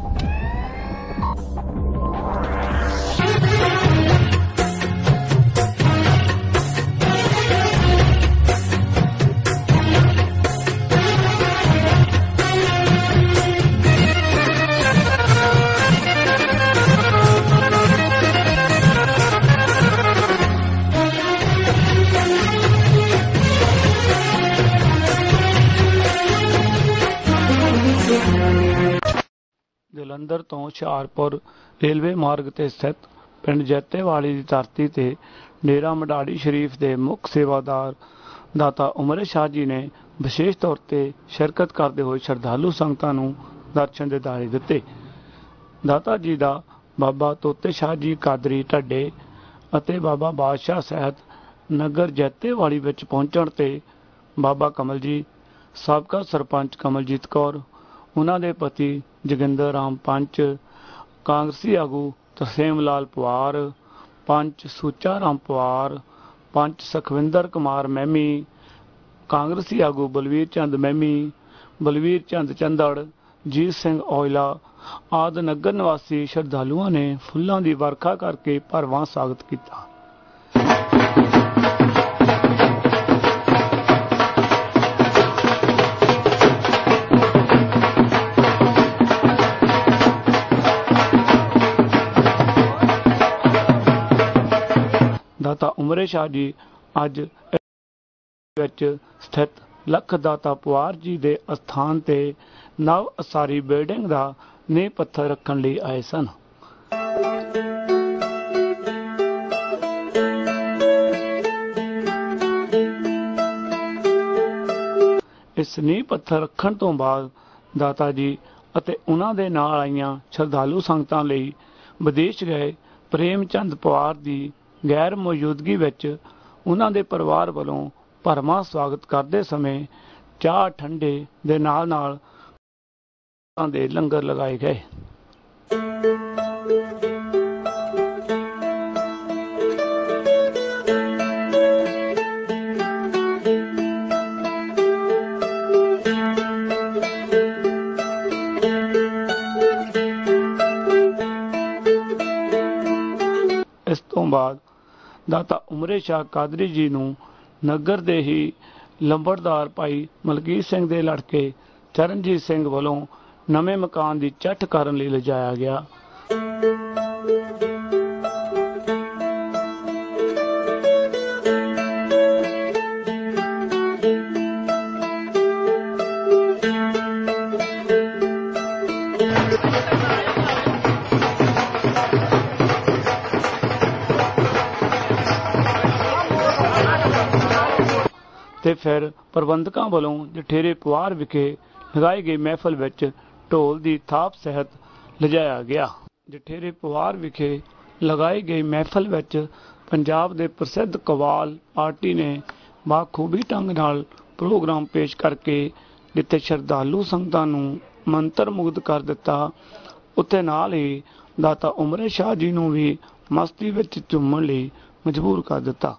Thank you. ਤੋਂ Hoshiarpur railway ਮਾਰਗ ਤੇ ਸਥਿਤ ਪਿੰਡ ਜੈਤੇਵਾਲੀ ਦੀ ਧਰਤੀ ਤੇ ਡੇਰਾ ਮਡਾੜੀ ਸ਼ਰੀਫ ਦੇ ਮੁੱਖ ਸੇਵਾਦਾਰ ਦਾਤਾ ਉਮਰ ਸ਼ਾਹ ਜੀ ਨੇ ਵਿਸ਼ੇਸ਼ ਤੌਰ ਤੇ ਸ਼ਿਰਕਤ ਕਰਦੇ ਹੋਏ ਸ਼ਰਧਾਲੂ ਸੰਗਤਾਂ ਨੂੰ ਦਰਸ਼ਨ ਦੇ ਦਿੱਤੇ। ਦਾਤਾ ਜੀ ਦਾ ਬਾਬਾ ਤੋਤੇ ਸ਼ਾਹ ਜੀ ਕਾਦਰੀ ਢੱਡੇ ਅਤੇ ਬਾਬਾ ਬਾਦਸ਼ਾਹ ਸਹਿਤ ਨਗਰ ਜੈਤੇਵਾਲੀ ਵਿੱਚ ਪਹੁੰਚਣ ਤੇ ਬਾਬਾ ਕਮਲ ਜੀ ਸਾਬਕਾ ਸਰਪੰਚ ਕਮਲਜੀਤ ਕੌਰ ਉਹਨਾਂ ਦੇ ਪਤੀ ਜੋਗਿੰਦਰ ਰਾਮ ਪੰਚ, ਕਾਂਗਰਸੀ ਆਗੂ ਤਰਸੇਮ ਲਾਲ ਪਵਾਰ, ਪੰਚ ਸੁੱਚਾ ਰਾਮ ਪਵਾਰ, ਪੰਚ ਸੁਖਵਿੰਦਰ ਕੁਮਾਰ ਮਹਿਮੀ, ਕਾਂਗਰਸੀ ਆਗੂ ਬਲਵੀਰ ਚੰਦ ਮਹਿਮੀ, ਬਲਵੀਰ ਚੰਦ ਚੰਦੜ, ਜੀਤ ਸਿੰਘ ਔਜਲਾ ਆਦ ਨਗਰ ਨਿਵਾਸੀ ਸ਼ਰਧਾਲੂਆਂ ਨੇ ਫੁੱਲਾਂ ਦੀ ਵਰਖਾ ਕਰਕੇ ਭਰਵਾਂ ਸਵਾਗਤ ਕੀਤਾ। ਦਾਤਾ ਉਮਰੇ ਸ਼ਾਹ ਜੀ ਅੱਜ ਵਿੱਚ ਸਥਿਤ ਲੱਖ ਦਾਤਾ ਪਵਾਰ ਜੀ ਦੇ ਅਸਥਾਨ ਤੇ ਨਵ ਅਸਾਰੀ ਬਿਲਡਿੰਗ ਦਾ ਨੀਂਹ ਪੱਥਰ ਰੱਖਣ ਲਈ ਆਏ ਸਨ। ਇਸ ਨੀਂਹ ਪੱਥਰ ਰੱਖਣ ਤੋਂ ਬਾਅਦ ਦਾਤਾ ਜੀ ਅਤੇ ਉਹਨਾਂ ਦੇ ਨਾਲ ਆਈਆਂ ਸ਼ਰਧਾਲੂ ਸੰਗਤਾਂ ਲਈ ਵਿਦੇਸ਼ ਗਏ ਪ੍ਰੇਮ ਚੰਦ ਪਵਾਰ ਦੀ ਗੈਰ ਮੌਜੂਦਗੀ ਵਿੱਚ ਉਹਨਾਂ ਦੇ ਪਰਿਵਾਰ ਵੱਲੋਂ ਭਰਮਾ ਸਵਾਗਤ ਕਰਦੇ ਸਮੇਂ ਚਾਹ ਠੰਡੇ ਦੇ ਨਾਲ ਨਾਲ ਦੇ ਲੰਗਰ ਲਗਾਏ ਗਏ। ਇਸ ਤੋਂ ਬਾਅਦ ਦਾਤਾ ਉਮਰੇ ਸ਼ਾਹ ਕਾਦਰੀ ਜੀ ਨੂੰ ਨਗਰ ਦੇ ਹੀ ਲੰਬੜਦਾਰ ਭਾਈ ਮਲਕੀਤ ਸਿੰਘ ਦੇ ਲੜਕੇ ਚਰਨਜੀਤ ਸਿੰਘ ਵੱਲੋਂ ਨਵੇਂ ਮਕਾਨ ਦੀ ਚੱਠ ਕਰਨ ਲਈ ਲਿਜਾਇਆ ਗਿਆ। ਫਿਰ ਪ੍ਰਬੰਧਕਾਂ ਵੱਲੋਂ ਜਠੇਰੇ ਪਵਾਰ ਵਿਖੇ ਲਗਾਈ ਗਈ ਮਹਿਫਲ ਵਿੱਚ ਢੋਲ ਦੀ ਥਾਪ ਸਹਿਤ ਲਿਜਾਇਆ ਗਿਆ। ਜਠੇਰੇ ਪਵਾਰ ਵਿਖੇ ਲਗਾਈ ਗਈ ਮਹਿਫਲ ਵਿੱਚ ਪੰਜਾਬ ਦੇ ਪ੍ਰਸਿੱਧ ਕਵਾਲ ਪਾਰਟੀ ਨੇ ਬਾਖੂਬੀ ਢੰਗ ਨਾਲ ਪ੍ਰੋਗਰਾਮ ਪੇਸ਼ ਕਰਕੇ ਜਿੱਥੇ ਸ਼ਰਧਾਲੂ ਸੰਗਤਾਂ ਨੂੰ ਮੰਤਰ ਮੁਗਧ ਕਰ ਦਿੱਤਾ। ਉੱਥੇ ਨਾਲ ਹੀ ਦਾਤਾ ਉਮਰੇ ਸ਼ਾਹ ਜੀ ਨੂੰ ਵੀ ਮਸਤੀ ਵਿੱਚ ਝੁੰਮਣ ਲਈ ਮਜਬੂਰ ਕਰ ਦਿੱਤਾ।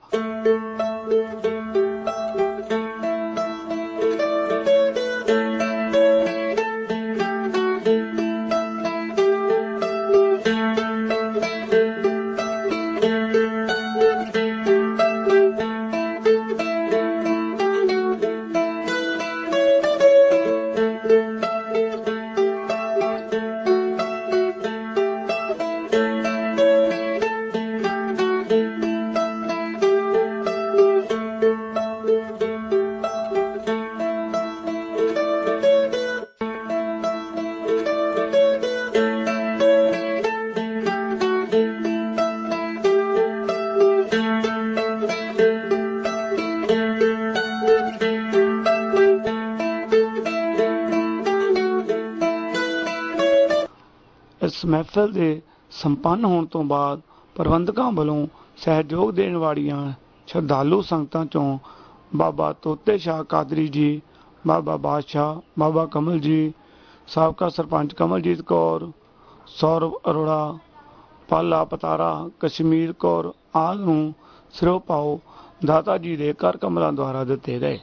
ਮਹਿਫਲ ਦੇ ਸੰਪੰਨ ਹੋਣ ਤੋਂ ਬਾਅਦ ਪ੍ਰਬੰਧਕਾਂ ਵੱਲੋਂ ਸਹਿਯੋਗ ਦੇਣ ਵਾਲੀਆਂ ਸ਼ਰਧਾਲੂ ਸੰਗਤਾਂ ਚੋਂ ਬਾਬਾ ਤੋਤੇ ਸ਼ਾਹ ਕਾਦਰੀ ਜੀ, ਬਾਬਾ ਬਾਦਸ਼ਾਹ, ਬਾਬਾ ਕਮਲ ਜੀ, ਸਾਬਕਾ ਸਰਪੰਚ ਕਮਲਜੀਤ ਕੌਰ, ਸੌਰਵ ਅਰੋੜਾ, ਪਾਲਾ ਪਤਾਰਾ, ਕਸ਼ਮੀਰ ਕੌਰ ਆਦਿ ਨੂੰ ਸਿਰੋਂ ਪਾਓ ਦਾਤਾ ਜੀ ਦੇ ਕਰ ਕਮਲਾਂ ਦੁਆਰਾ ਦਿੱਤੇ ਗਏ।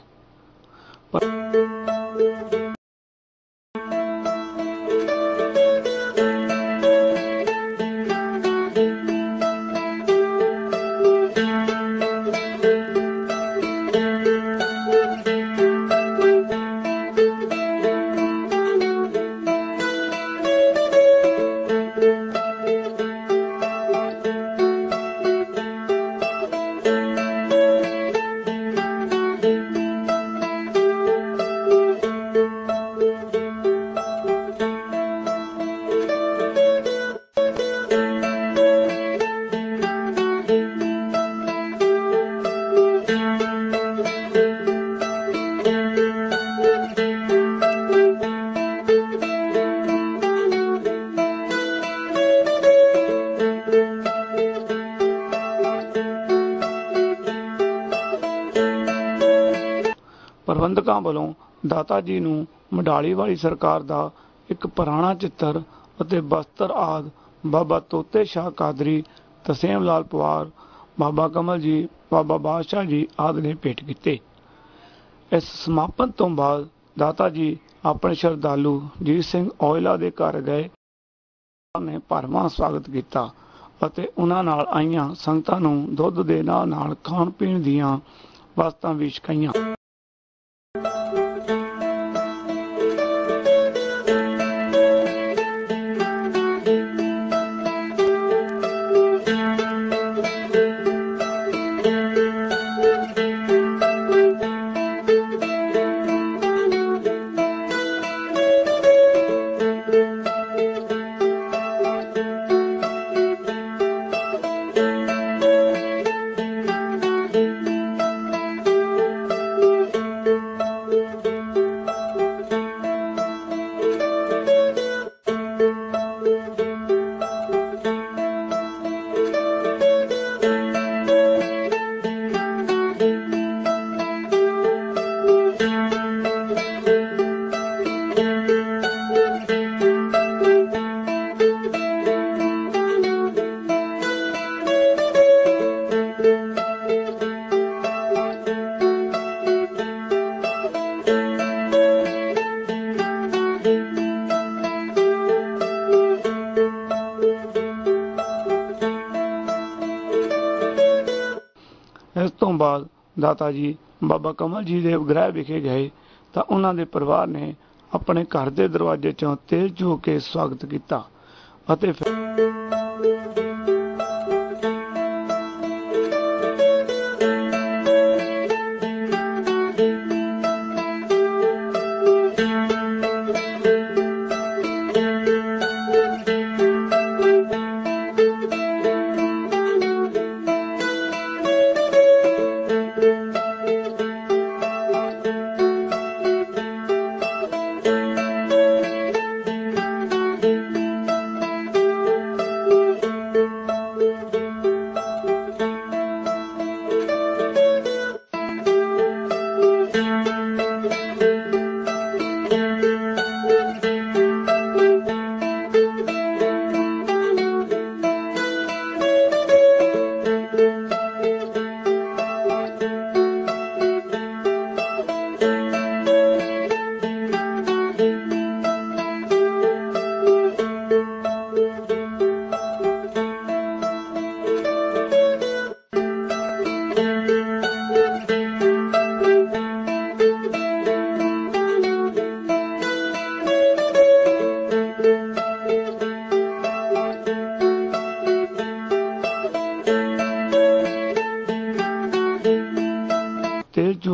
ਪ੍ਰਬੰਧਕਾਂ ਵੱਲੋਂ ਦਾਤਾ ਜੀ ਨੂੰ ਮਡਾਲੀ ਵਾਲੀ ਸਰਕਾਰ ਦਾ ਇੱਕ ਪੁਰਾਣਾ ਚਿੱਤਰ ਅਤੇ ਬਸਤਰ ਆਦ ਬਾਬਾ ਤੋਤੇ ਸ਼ਾਹ ਕਾਦਰੀ, ਤਸੀਮ ਲਾਲ ਪਵਾਰ ਬਾਬਾ ਕਮਲ ਜੀ, ਬਾਬਾ ਬਾਦਸ਼ਾਹ ਜੀ ਆਦਿ ਨੇ ਭੇਟ ਕੀਤੇ। ਇਸ ਸਮਾਪਨ ਤੋਂ ਬਾਅਦ ਦਾਤਾ ਜੀ ਆਪਣੇ ਸ਼ਰਧਾਲੂ ਜੀਤ ਸਿੰਘ ਔਇਲਾ ਦੇ ਘਰ ਗਏ। ਨੇ ਭਰਵਾਂ ਸਵਾਗਤ ਕੀਤਾ ਅਤੇ ਉਹਨਾਂ ਨਾਲ ਆਈਆਂ ਸੰਗਤਾਂ ਨੂੰ ਦੁੱਧ ਦੇ ਨਾਲ ਨਾਲ ਖਾਣ ਪੀਣ ਦੀਆਂ ਵਸਤਾਂ ਵੀ ਛਕਾਈਆਂ। ਦਾਤਾ ਜੀ ਬਾਬਾ ਕਮਲ ਜੀ ਦੇ ਗ੍ਰਹਿ ਵਿਖੇ ਗਏ ਤਾਂ ਉਹਨਾਂ ਦੇ ਪਰਿਵਾਰ ਨੇ ਆਪਣੇ ਘਰ ਦੇ ਦਰਵਾਜ਼ੇ ਚੋਂ ਤੇਲ ਚੋ ਕੇ ਸਵਾਗਤ ਕੀਤਾ ਅਤੇ ਫਿਰ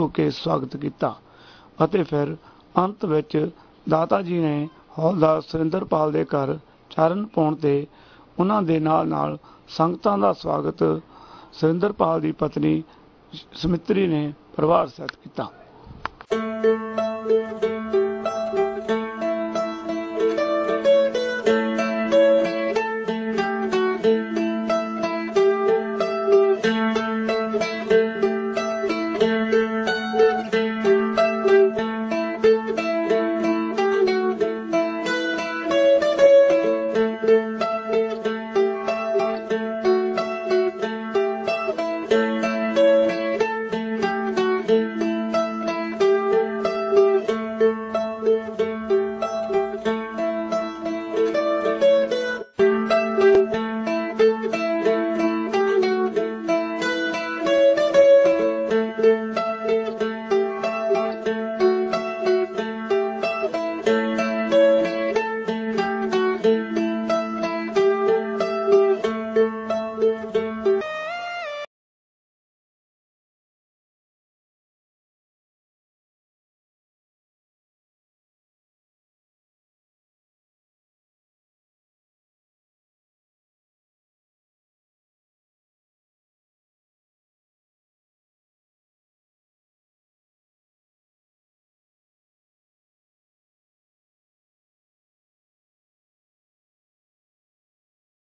ਤੇਲ ਕੇ ਸਵਾਗਤ ਕੀਤਾ ਅਤੇ ਫਿਰ ਅੰਤ ਵਿੱਚ ਦਾਤਾ ਜੀ ਨੇ ਹੌਲਦਾਰ ਸੁਰਿੰਦਰਪਾਲ ਦੇ ਘਰ ਚਰਨ ਪਾਉਣ ਤੇ ਉਹਨਾਂ ਦੇ ਨਾਲ ਨਾਲ ਸੰਗਤਾਂ ਦਾ ਸਵਾਗਤ ਸੁਰਿੰਦਰਪਾਲ ਦੀ ਪਤਨੀ ਸਮਿਤਰੀ ਨੇ ਪਰਿਵਾਰ ਸਹਿਤ ਕੀਤਾ।